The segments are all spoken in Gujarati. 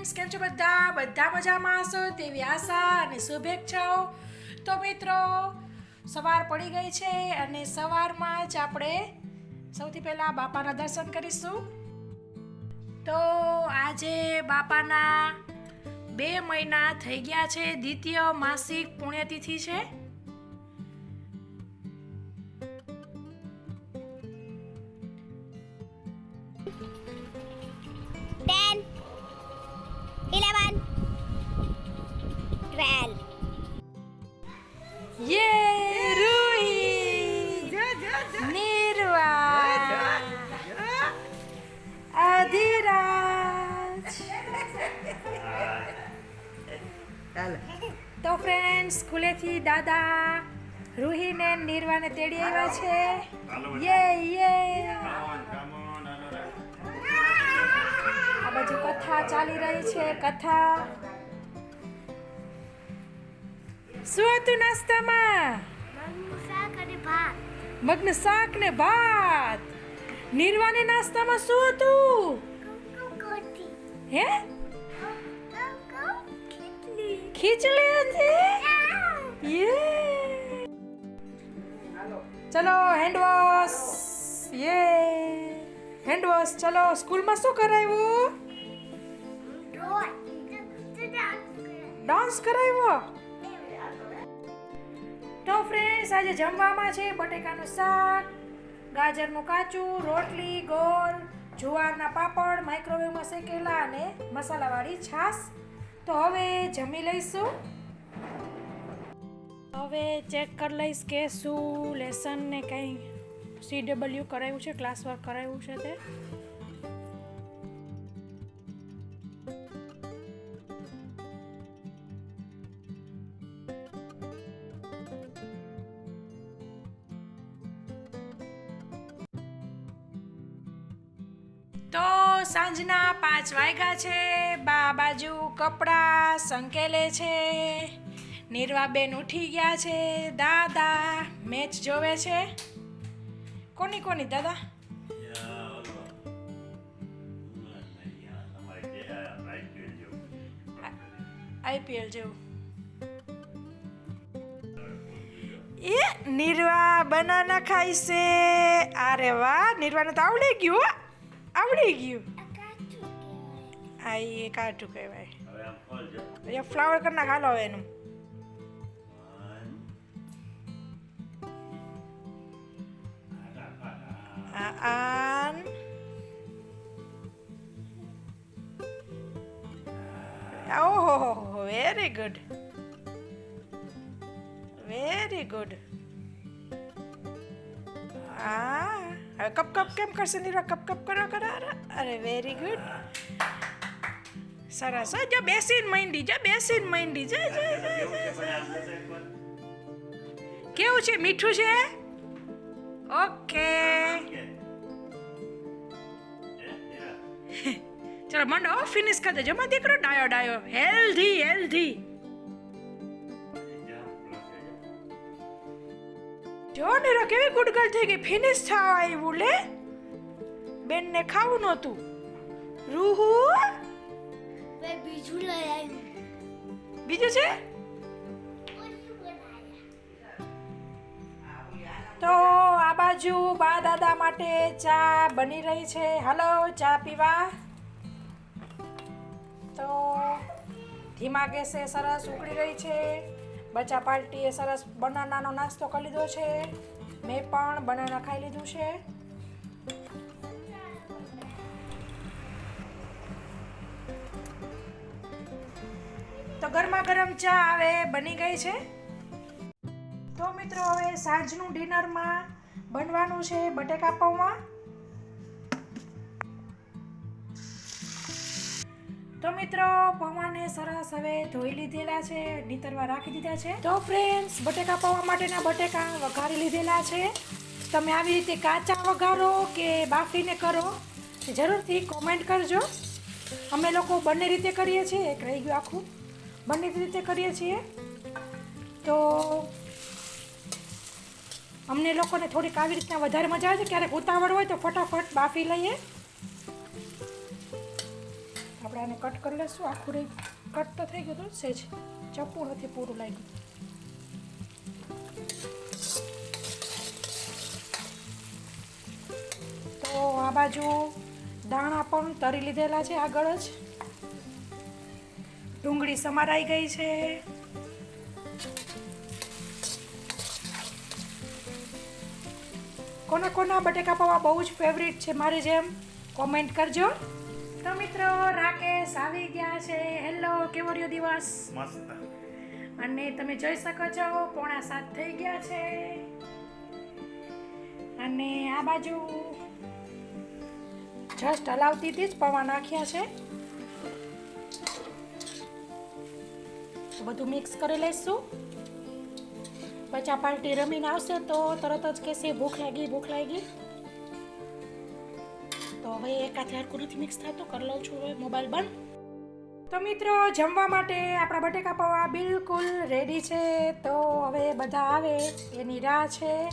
ફ્રેન્ડ્સ કેમ છો બધા? બધા મજામાં હશો? તેવી આશા અને શુભેચ્છાઓ. તો મિત્રો, સવાર પડી ગઈ છે અને સવારમાં જ આપણે સૌથી પહેલાં બાપાના દર્શન કરીશું. તો આજે બાપાના બે મહિના થઈ ગયા છે. દ્વિતીય માસિક પુણ્યતિથિ છે. સ્કૂલેથી દાદા રૂહીને ને નિર્વાને તેડી આવ્યા છે. યે યે. આ બાજુ કથા ચાલી રહી છે કથા. શું હતું નાસ્તામાં? મગ્ન શાક ને ભાત. નિર્વાને નાસ્તામાં શું હતું? હે? ખીચડી ખીચડી હતી? યે ચલો હેન્ડ વોશ યે હેન્ડ વોશ ચલો સ્કૂલમાં શું કરાવ્યું ડાન્સ કરાવ્યો તો ફ્રેન્ડ્સ આજે જમવામાં છે બટેકાનું શાક, ગાજરનું કાચું, રોટલી, ગોળ, જુવારના પાપડ માઇક્રોવેવમાં શેકેલા અને મસાલાવાળી છાશ. તો હવે જમી લઈશું. હવે ચેક કરી લઈશ કે શું લેસન ને કંઈ સી ડબલ્યુ કરાવ્યું છે ક્લાસ વર્ક કરાવ્યું છે તે. તો સાંજના પાંચ વાગ્યા છે, બા બાજુ કપડાં સંકેલે છે. નિર્વાબેન ઉઠી ગયા છે. દાદા મેચ જોવે છે? કોની કોની દાદા? આઈપીએલ જેવું. એ નિર્વા બનાના ખાય છે. અરે વાહ નિર્વાને તો આવડી ગયું. આવડી ગયું. આ એ કાટું કહેવાય. ફ્લાવર કરી નાખ હાલો હવે એનું. આ આન ઓહો વેરી ગુડ વેરી ગુડ હા હવે કપ કપ કેમ કરશે નીરવા કપ કપ કરો કરો અરે, અરે વેરી ગુડ સરસ હો જો બેસીને માંડી જો બેસીને માંડી જો જો જો. કેવું છે મીઠું છે ઓકે ચલો મંડો ફિનિશ કરી દેજો. માં દીકરો ડાયો ડાયો. હેલ્ધી હેલ્ધી જો નીરો કેવી ગુડ ગર્લ થઈ ગઈ. ફિનિશ થવા આવ્યું લે. બેનને ખાવું નહોતું. રૂહુ. બીજું લઈ આવ્યું બીજું છે? બાજુ બા દાદા માટે ચા બની રહી છે. હલો, ચા પીવા. તો ધીમા ગેસે સરસ ઉકળી રહી છે. બચ્ચા પાર્ટીએ સરસ બનાનાનો નાસ્તો કરી લીધો છે. મેં પણ બનાના ખાઈ લીધું છે. તો ગરમા ગરમ ચા હવે બની ગઈ છે. તો મિત્રો, હવે સાંજનું ડિનરમાં બનવાનું છે બટેકા પૌવા. તો મિત્રો, પૌવાને સરસ હવે ધોઈ લીધેલા છે, નીતરવા રાખી દીધા છે. તો ફ્રેન્ડ્સ બટેકા પૌવા માટેના બટેકા વઘારી લીધેલા છે. તમે આવી રીતે કાચા વઘારો કે બાફીને કરો જરૂરથી કોમેન્ટ કરજો. અમે લોકો બંને રીતે કરીએ છીએ, એક રહી ગયું આખું. બંને રીતે કરીએ છીએ. તો અમને લોકોને થોડીક આવી રીતના વધારે મજા આવે છે. ક્યારેક ઉતાવળ હોય તો ફટાફટ બાફી લઈએ. આપણે આને કટ કરી લઈશું આખું રહી કટ તો થઈ ગયું હતું સેજ ચપ્પુ નથી પૂરું લાગ્યું. તો આ બાજુ દાણા પણ તરી લીધેલા છે આગળ જ. ડુંગળી સમારાઈ ગઈ છે. કોના કોના બટેકા પૌવા બહુ જ ફેવરિટ છે મારી જેમ? કોમેન્ટ કરજો. તો મિત્રો રાકેશ આવી ગયા છે. હેલો કેવો રહ્યો દિવસ? મસ્ત. અને તમે જોઈ શકો છો પોણા સાત થઈ ગયા છે. અને આ બાજુ જસ્ટ હલાવતી હતી જ પૌવા નાખ્યા છે. તો બધું મિક્સ કરી લઈશું. બચા પાર્ટી રમીને આવશે તો તરત જ કહેશે, ભૂખ લાગી ભૂખ લાગી. તો હવે એકાથી હરકું નથી મિક્સ થતું કરી લઉં છું હવે મોબાઈલ બંધ. તો મિત્રો, જમવા માટે આપણા બટેકા પૌવા બિલકુલ રેડી છે. તો હવે બધા આવે, એની રાહ છે.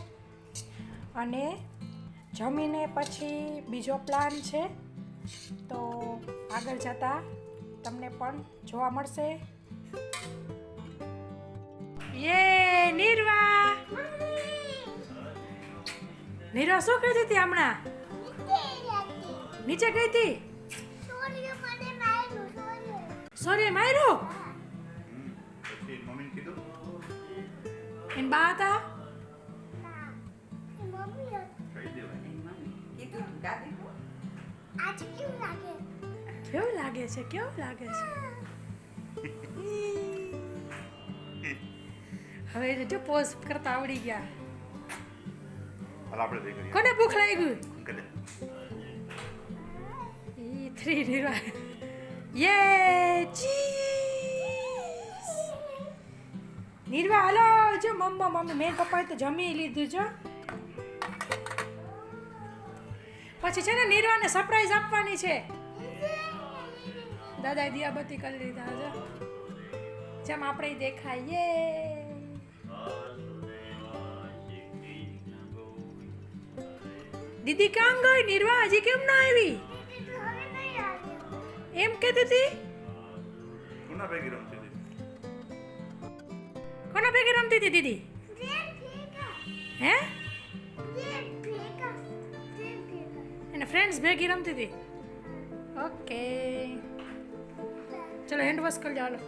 અને જમીને પછી બીજો પ્લાન છે. તો આગળ જતાં તમને પણ જોવા મળશે. યે નિર્વા નિર્વા શું કરતી હતી હમણાં? નીચે ગઈ હતી? સોરી માર્યું. એન બા હતા? કહી કેવું લાગે છે? કેવું લાગે છે? હવે જો પોઝ કરતા આવડી ગયા. હાલ આપણે કરીએ. કોને ભૂખ લાગી? કરે ઈ થ્રી રીવા. યે ચીઝ નિર્વા હાલો જો મમ્મા મમ્મી મેં પપ્પાએ તો જમી લીધું જો. પછી છે ને નિર્વાને સરપ્રાઈઝ આપવાની છે. દાદાએ દિયાબત્તી કરી લીધા જો જેમ આપણે દેખાઈએ દીદી કામ ગઈ? નિર્વા હજી કેમ ના આવી? એમ કહેતી હતી કોના ભેગી રમતી હતી? કોના ભેગી રમતી હતી દીદી? હે? એને ફ્રેન્ડ્સ ભેગી રમતી હતી. ઓકે. ચલો હેન્ડ વોશ કરી હાલો.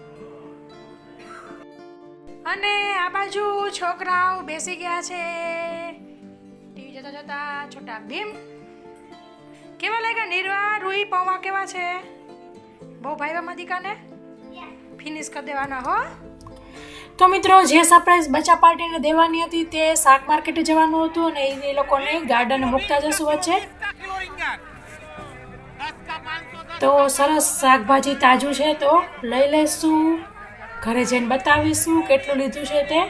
અને આ બાજુ છોકરાઓ બેસી ગયા છે. છોટા ભીમ. કેવા લાગ્યા નિર્વા, રૂઈ, પૌવા કેવા છે? બહુ ભાઈવા મદિકાને ફિનિશ કરી દેવાના હો. તો મિત્રો, જે સરપ્રાઈઝ બચ્ચા પાર્ટીને દેવાની હતી તે શાક માર્કેટે જવાનું હતું અને એ લોકોને ગાર્ડન મૂકતા જશું વચ્ચે. તો સરસ શાકભાજી તાજું છે તો લઈ લઈશું. ઘરે જઈને બતાવીશું કેટલું લીધું છે તે.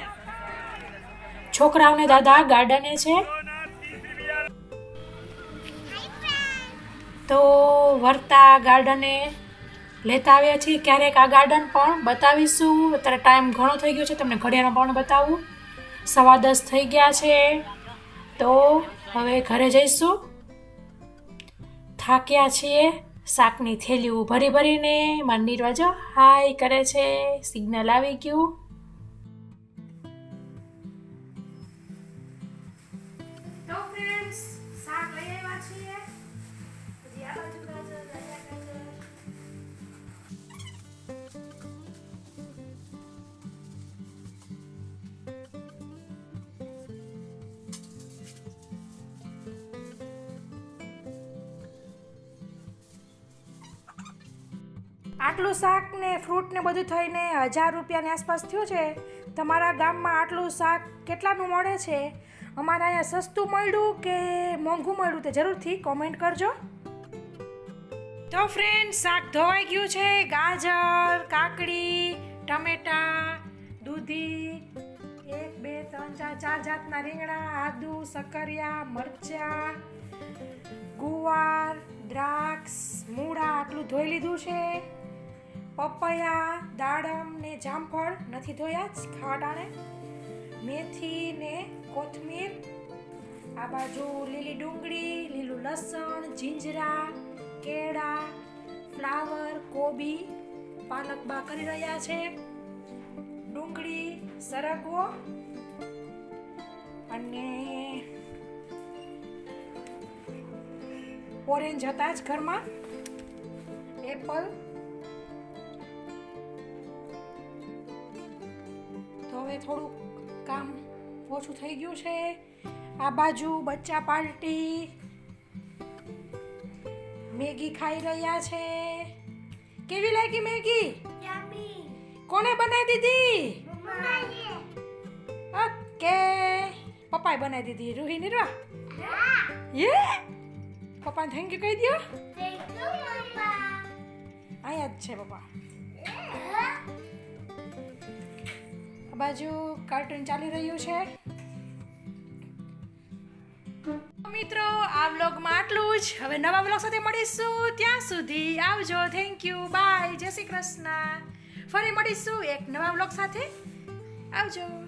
છોકરાઓને દાદા ગાર્ડને છે. તો વર્તા ગાર્ડને લેતા આવ્યા છીએ. ક્યારેક આ ગાર્ડન પણ બતાવીશું. અત્યારે ટાઈમ ઘણો થઈ ગયો છે, તમને ઘડિયાળમાં પણ બતાવું. સવા દસ થઈ ગયા છે. તો હવે ઘરે જઈશું. થાક્યા છીએ શાકની થેલીઓ ભરી ભરીને. મારી નીરવાજો હાય કરે છે. સિગ્નલ આવી ગયું. આટલું શાક ને ફ્રૂટ ને બધું થઈને હજાર રૂપિયાની આસપાસ થયું છે? તમારા ગામમાં આટલું શાક કેટલાનું મળે છે? અમારા અહીંયા સસ્તું મળ્યું કે મોંઘું મળ્યું તે જરૂરથી કોમેન્ટ કરજો. તો ફ્રેન્ડ શાક ધોવાઈ ગયું છે. ગાજર, કાકડી, ટમેટા, દૂધી, એક, બે, ત્રણ, ચાર ચાર જાતના રીંગણા, આદુ સકરિયા મરચાં, ગુવાર, દ્રાક્ષ, મૂળા આટલું ધોઈ લીધું છે. પપૈયા, દાડમ ને જામફળ નથી ધોયા જ ખાટાણે મેથી ને કોથમીર, આ બાજુ લીલી ડુંગળી, લીલું લસણ, જીંજરા, કેળા, ફ્લાવર, કોબી પાલક બા કરી રહ્યા છે. ડુંગળી સરગવો અને ઓરેન્જ હતા જ ઘરમાં. એપલ થોડુંક કામ ઓછું થઈ ગયું છે. આ બાજુ બચ્ચા પાર્ટી. મેગી ખાઈ રહ્યા છે. કેવી લાગી મેગી? કોને બનાવી દીધી? ઓકે. પપ્પાએ બનાવી દીધી. રૂહી નિર્વા. યે પપ્પાને થેન્ક યુ કહી દો. અહીંયા જ છે પપ્પા. બાજુ કાર્ટૂન ચાલી રહ્યું છે. મિત્રો, આ વ્લોગમાં આટલું જ. હવે નવા વ્લોગ સાથે મળીશું. ત્યાં સુધી આવજો. થેન્ક યુ બાય જય શ્રી કૃષ્ણ. ફરી મળીશું એક નવા વ્લોગ સાથે. આવજો.